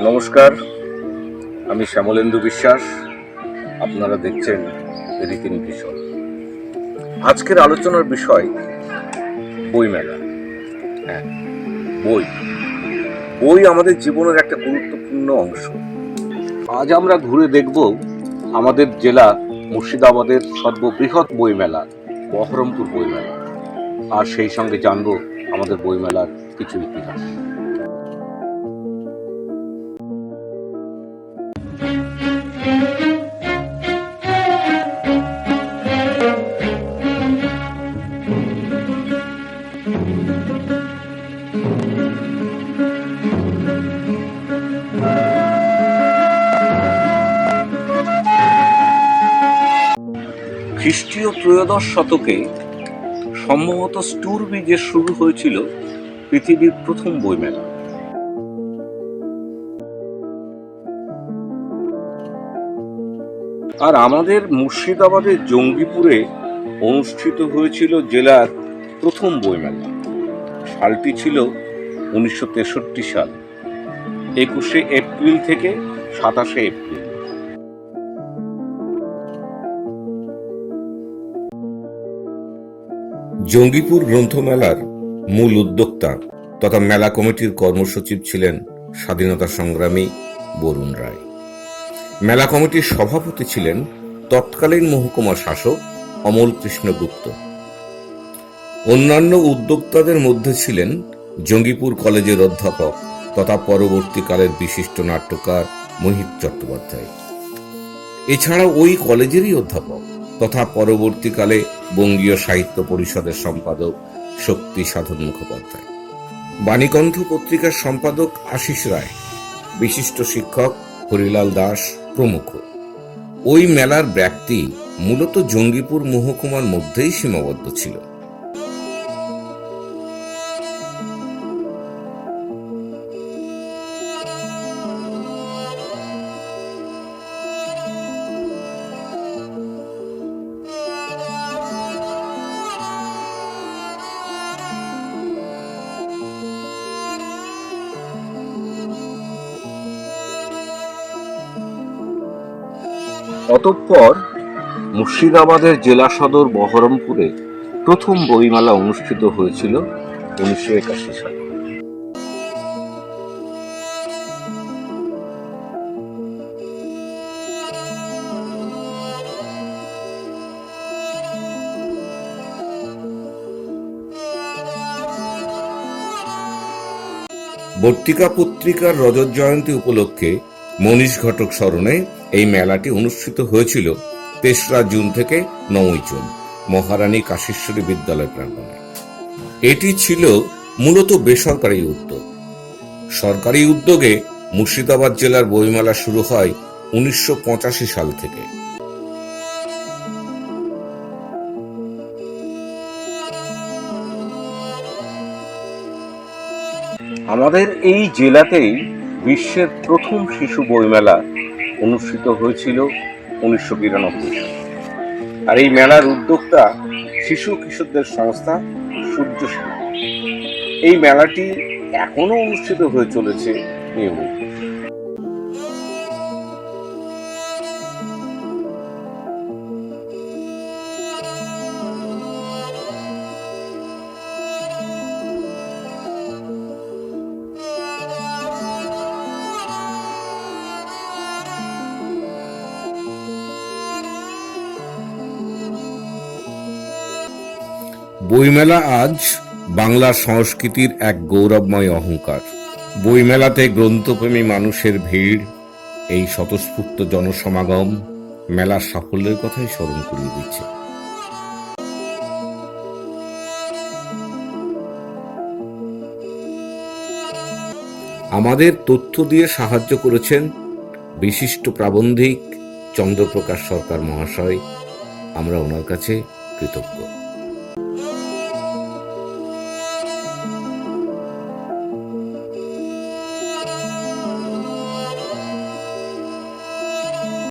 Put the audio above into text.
নমস্কার, আমি শ্যামলেন্দু বিশ্বাস। আপনারা দেখছেন রীতিনী ভীষণ। আজকের আলোচনার বিষয় বইমেলা। হ্যাঁ বই। বই আমাদের জীবনের একটা গুরুত্বপূর্ণ অংশ। আজ আমরা ঘুরে দেখব আমাদের জেলা মুর্শিদাবাদের সর্ববৃহৎ বইমেলা, বহরমপুর বইমেলা। আর সেই সঙ্গে জানব আমাদের বইমেলার কিছু ইতিহাস। খ্রিস্টীয় ত্রয়োদশ শতকে সম্ভবত স্টুর ব্রিজে শুরু হয়েছিল পৃথিবীর প্রথম বইমেলা। আর আমাদের মুর্শিদাবাদের জঙ্গিপুরে অনুষ্ঠিত হয়েছিল জেলার প্রথম বইমেলা। সালটি ছিল উনিশশো তেষট্টি সাল, একুশে এপ্রিল থেকে সাতাশে এপ্রিল। জঙ্গিপুর গ্রন্থমেলার মূল উদ্যোক্তা তথা মেলা কমিটির কর্মসচিব ছিলেন স্বাধীনতা সংগ্রামী বরুণ রায়। মেলা কমিটির সভাপতি ছিলেন তৎকালীন মহকুমা শাসক অমল কৃষ্ণ গুপ্ত। অন্যান্য উদ্যোক্তাদের মধ্যে ছিলেন জঙ্গিপুর কলেজের অধ্যাপক তথা পরবর্তীকালের বিশিষ্ট নাট্যকার মোহিত চট্টোপাধ্যায়। এছাড়া ওই কলেজেরই অধ্যাপক তথা পরবর্তীকালে বঙ্গীয় সাহিত্য পরিষদের সম্পাদক শক্তি সাধন মুখোপাধ্যায়। বাণীকণ্ঠ পত্রিকার সম্পাদক আশিস রায়, বিশিষ্ট শিক্ষক হরিলাল দাস প্রমুখ। ওই মেলার ব্যক্তি মূলত জঙ্গিপুর মহকুমার মধ্যেই সীমাবদ্ধ ছিল। অতঃপর মুর্শিদাবাদের জেলা সদর বহরমপুরে প্রথম বইমেলা অনুষ্ঠিত হয়েছিল উনিশশো একাশি সালে। বর্তিকা পত্রিকার রজত জয়ন্তী উপলক্ষে মনীষ ঘটক স্মরণে এই মেলাটি অনুষ্ঠিত হয়েছিল তেসরা জুন থেকে নয়ই জুন, মহারানী কাশেশ্বরী বিদ্যালয় প্রাঙ্গণে। এটি ছিল মূলত বেসরকারি উদ্যোগ। সরকারি উদ্যোগে মুর্শিদাবাদ জেলার বইমেলা শুরু হয় উনিশশো পঁচাশি সাল থেকে। আমাদের এই জেলাতেই বিশ্বের প্রথম শিশু বইমেলা অনুষ্ঠিত হয়েছিল উনিশশো বিরানব্বই আর এই মেলার উদ্যোক্তা শিশু কিশোরদের সংস্থা সূর্য এই মেলাটি এখনও অনুষ্ঠিত হয়ে চলেছে নিয়মিত। বইমেলা আজ বাংলা সংস্কৃতির এক গৌরবময় অহংকার। বইমেলাতে গ্রন্থপ্রেমী মানুষের ভিড়, এই স্বতঃস্ফূর্ত জনসমাগম মেলার সাফল্যের কথাই স্মরণ করিয়ে দিচ্ছে। আমাদের তথ্য দিয়ে সাহায্য করেছেন বিশিষ্ট প্রাবন্ধিক চন্দ্রপ্রকাশ সরকার মহাশয়। আমরা ওনার কাছে কৃতজ্ঞ।